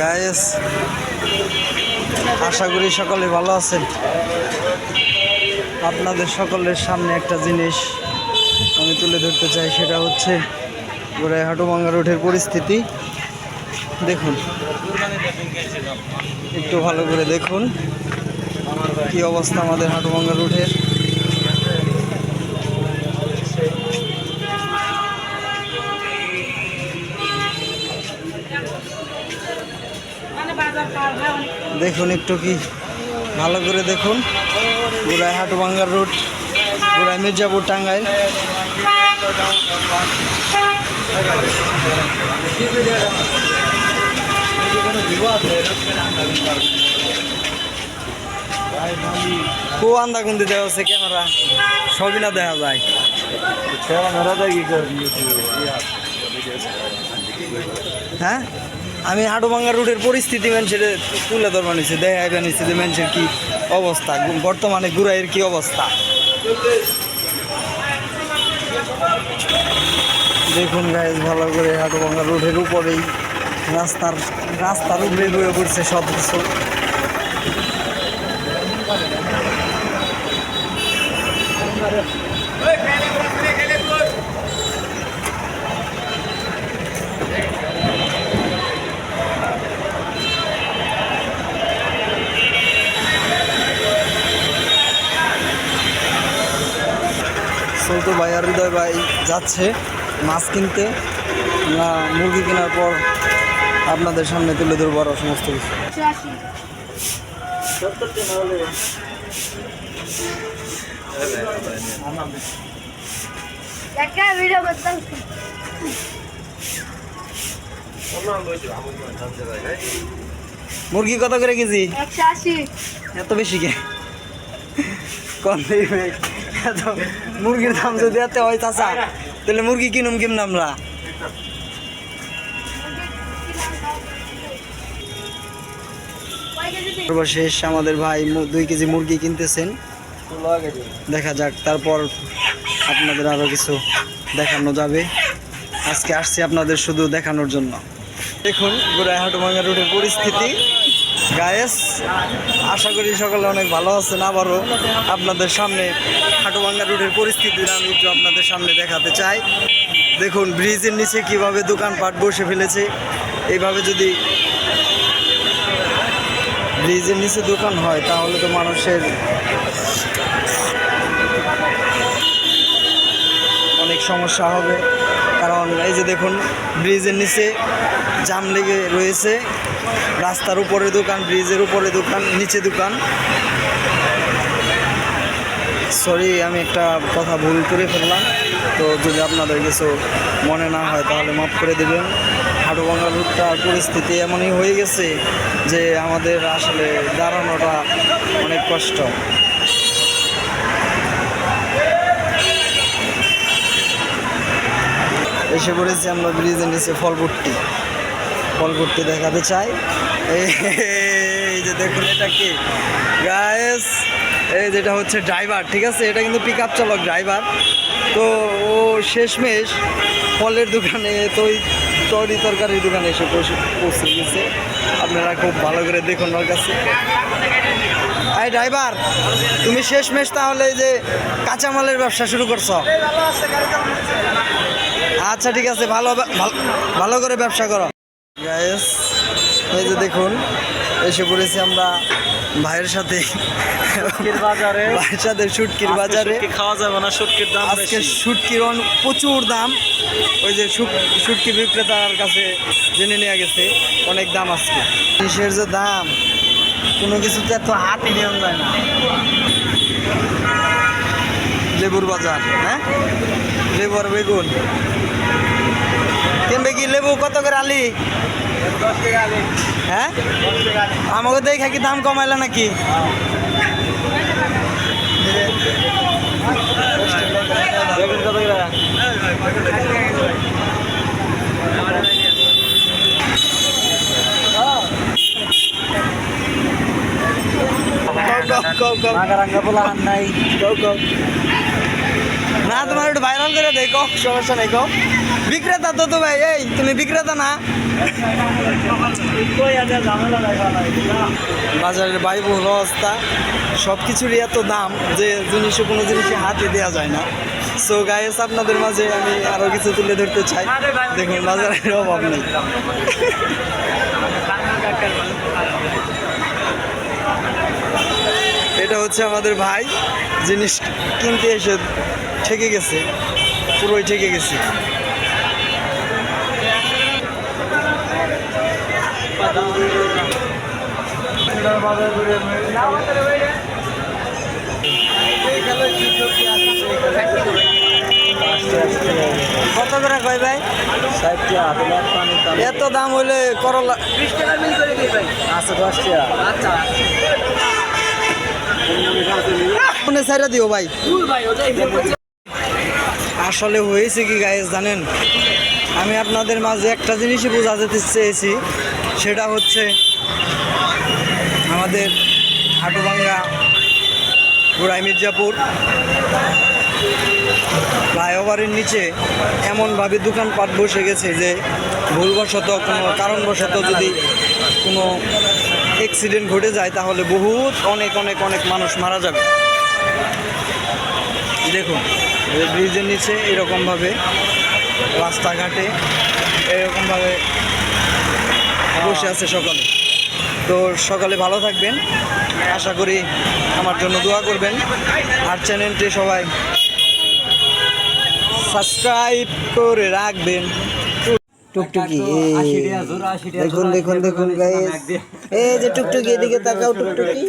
Guys আশা করি সকলে ভালো আছেন। আপনাদের সকলের সামনে একটা জিনিস আমি তুলে ধরতে চাই, সেটা হচ্ছে গোড়ায় হাটুভাঙ্গা রোডের পরিস্থিতি। দেখুন, একটু ভালো করে দেখুন, কি অবস্থা আমাদের হাটুভাঙ্গা রোডের। দেখুন একটু কি ভালো করে দেখুন। গোড়ায় হাটুভাঙ্গার রোড গোড়ায় মির্জাপুর টাঙ্গাইল। খুব আন্দা কুন্দি দেওয়া হচ্ছে ক্যামেরা সবই না দেখা যায়। হ্যাঁ? আমি হাটুভাঙ্গা রুটের পরিস্থিতি মানুষের তুলে ধরবা নিছি দেখাই বানিয়েছি যে মানুষের কি অবস্থা, বর্তমানে গুড়াইয়ের কী অবস্থা। দেখুন গাইজ ভালো করে হাটুভাঙ্গা রোডের উপরেই রাস্তার রাস্তার উপরে বয়ে পড়ছে সব কিছু সৌতো ভাই আর হৃদয় ভাই যাচ্ছে মাছ কিনতে। আমরা মুরগি কেনার পর আপনাদের সামনে তুলে ধরবো আরও সমস্ত কিছু। মুরগি কত করে কেজি? এত বেশি কে? কম এত মুরগির দাম যদি এত হয় চাচা, তাহলে মুরগি কিনুম কিনুম আমরা? সর্বশেষ আমাদের ভাই দুই কেজি মুরগি কিনতেছেন। দেখা যাক, তারপর আপনাদের আরও কিছু দেখানো যাবে। আজকে আসছি আপনাদের শুধু দেখানোর জন্য। দেখুন গোড়ায় হাটুমাঙ্গা রোডের পরিস্থিতি। গায়েস আশা করি সকলে অনেক ভালো আছেন। আবারও আপনাদের সামনে হাটুভাঙ্গা রোডের পরিস্থিতিটা আমি একটু আপনাদের সামনে দেখাতে চাই। দেখুন, ব্রিজের নিচে কীভাবে দোকানপাট বসে ফেলেছে। এইভাবে যদি ব্রিজের নিচে দোকান হয়, তাহলে তো মানুষের অনেক সমস্যা হবে। কারণ এই যে দেখুন, ব্রিজের নিচে জাম লেগে রয়েছে। রাস্তার উপরে দোকান ব্রিজের উপরে দোকান, নিচে দোকান। সরি আমি একটা কথা ভুল করে ফেললাম। তো যদি আপনাদের কিছু মনে না হয়, তাহলে মাফ করে দেবেন। হাটুভাঙ্গা রুটটার পরিস্থিতি এমনই হয়ে গেছে যে আমাদের আসলে দাঁড়ানোটা অনেক কষ্ট। এসে পড়েছি আমরা ব্রিজের নিচে ফলভর্তি ফলভর্তি দেখাতে চাই। এই যে দেখুন, এটা কি? গায়েস এই যেটা হচ্ছে ড্রাইভার ঠিক আছে? এটা কিন্তু পিক আপ চালক ড্রাইভার তো ও শেষমেশ ফলের দোকানে, তৈ তরি তরকারির দোকানে এসে পৌঁছে- গেছে। আপনারা খুব ভালো করে দেখুন ওর কাছে। এই ড্রাইভার তুমি শেষমেশ তাহলে যে কাঁচামালের ব্যবসা শুরু করছ? আচ্ছা ঠিক আছে ভালো- ভালো করে ব্যবসা করো। গায়েস এই যে দেখুন এসে পড়েছি আমরা ভাইয়ের সাথে। বাজারে। ভাইয়ের সাথে শুটকির বাজারে। খাওয়া যাবে না শুটকির দাম আজকে শুটকির প্রচুর দাম। ওই যে শুট- শুটকি বিক্রেতার কাছে জেনে নেওয়া গেছে অনেক দাম আজকে। জিনিসের যে দাম? কোনো কিছুতে এত হাতই নেওয়া যায় না। লেবুর বাজার হ্যাঁ? লেবু আর বেগুন। কিনবে কি লেবু? কত করে আলি? হ্যাঁ? আমাকে দেখে কি দাম কমাইলে নাকি? কত করে কও, কও, কও, না তোমার একটু ভাইরাল করে দেখো। সমস্যা নেই বিক্রেতা তো তো ভাই, এই তুমি বিক্রেতা না? বাজারের ব্যয়বহুল অবস্থা সব কিছুরই এত দাম যে জিনিসও কোনো জিনিসে হাতে দেওয়া যায় না। সো গাইস আপনাদের মাঝে আমি আরও কিছু তুলে ধরতে চাই। দেখুন, বাজারের অভাব নেই। এটা হচ্ছে আমাদের ভাই জিনিস কিনতে এসে ঠেকে গেছে। পুরোই ঠেকে গেছে। কত করে কয় ভাই? এত দাম হইলে করলা আছে দশটা মনে সাইরা দিও ভাই। আসলে হয়েছে কি গাইস জানেন? আমি আপনাদের মাঝে একটা জিনিসই বোঝাতে চেয়েছি, সেটা হচ্ছে আমাদের হাটুভাঙ্গা গোড়াই মির্জাপুর, ফ্লাইওভারের নিচে এমনভাবে দোকানপাট বসে গেছে যে ভুলবশত, কোনো কারণবশত যদি কোনো অ্যাক্সিডেন্ট ঘটে যায়, তাহলে বহুত অনেক অনেক অনেক মানুষ মারা যাবে। দেখুন ব্রিজের নিচে এরকমভাবে রাস্তাঘাটে এরকমভাবে বসে আছে সকালে। তো সকালে ভালো থাকবেন। আশা করি আমার জন্য দোয়া করবেন। আর চ্যানেলটি সবাই সাবস্ক্রাইব করে রাখবেন। টুকটুকি দেখুন দেখুন দেখুন গাইস এই যে টুকটুকি এদিকে তাকাও টুকটুকি।